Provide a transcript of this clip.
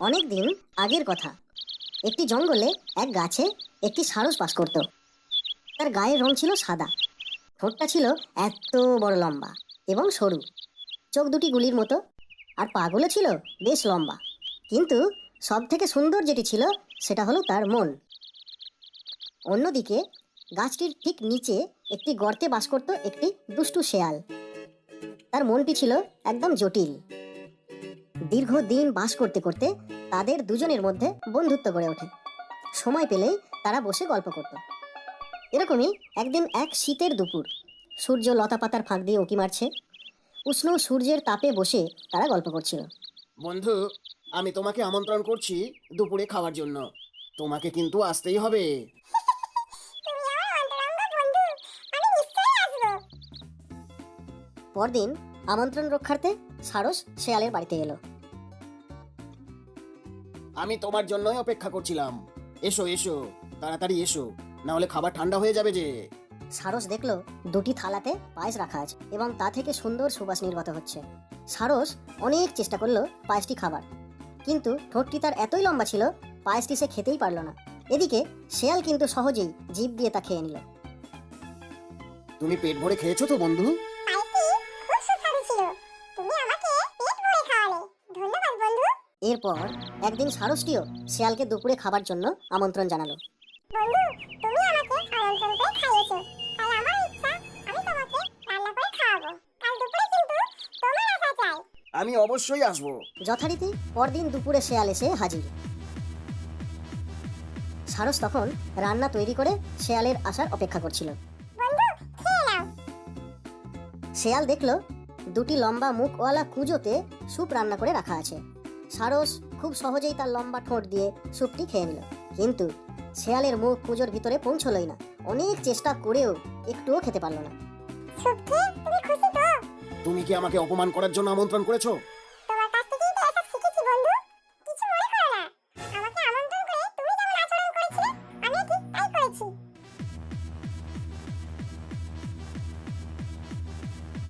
অনেক দিন আগের কথা। একটি জঙ্গলে এক গাছে একটি সারস বাস করত। তার গায়ের রং ছিল সাদা। ঠোঁটটা ছিল এত বড় লম্বা এবং সরু। চোখ দুটি গুলির মতো আর পাগুলো ছিল বেশ লম্বা। কিন্তু সব থেকে সুন্দর যেটি ছিল, সেটা হলো তার মন। অন্যদিকে গাছটির ঠিক নিচে একটি গর্তে বাস করত একটি দুষ্টু শেয়াল। তার মনটি ছিল একদম জটিল। দীর্ঘদিন বাস করতে করতে তাদের দুজনের মধ্যে বন্ধুত্ব গড়ে ওঠে। সময় পেলেই তারা বসে গল্প করত। এরকমই একদিন এক শীতের দুপুর, সূর্য লতা পাতার ফাঁক দিয়ে উঁকি মারছে। উষ্ণ সূর্যের তাপে বসে তারা গল্প করছিল। বন্ধু, আমি তোমাকে আমন্ত্রণ করছি দুপুরে খাওয়ার জন্য। তোমাকে কিন্তু আসতেই হবে। পরদিন আমন্ত্রণ রক্ষার্থে সারস শেয়ালের বাড়িতে এলো। আমি তোমার জন্যই অপেক্ষা করছিলাম। এসো এসো তাড়াতাড়ি এসো না হলে খাবার ঠান্ডা হয়ে যাবে যে। সারস দেখল দুটি থালাতে পায়েস রাখা আছে এবং তা থেকে সুন্দর সুবাস নির্গত হচ্ছে। সারস অনেক চেষ্টা করল পায়েসটি খাবার কিন্তু ঠোঁটটি তার এতই লম্বা ছিল পায়েসটি সে খেতেই পারল না। এদিকে শেয়াল কিন্তু সহজেই জিভ দিয়ে তা খেয়ে নিল। তুমি পেট ভরে খেয়েছো তো বন্ধু? এরপর একদিন সারসটিও শেয়ালকে দুপুরে খাবার জন্য আমন্ত্রণ জানালো। আমি অবশ্যই আসব। যথারীতি পরদিন দুপুরে শেয়াল এসে হাজির। সারস তখন রান্না তৈরি করে শেয়ালের আসার অপেক্ষা করছিল। শেয়াল দেখল দুটি লম্বা মুখওয়ালা কুজোতে স্যুপ রান্না করে রাখা আছে। সারস খুব সহজেই তার লম্বা ঠোঁট দিয়ে স্যুপটি খেয়ে নিল। কিন্তু শেয়ালের মুখ পুজোর ভিতরে পৌঁছলই না। অনেক চেষ্টা করেও একটুও খেতে পারল না। তুমি কি আমাকে অপমান করার জন্য আমন্ত্রণ করেছ?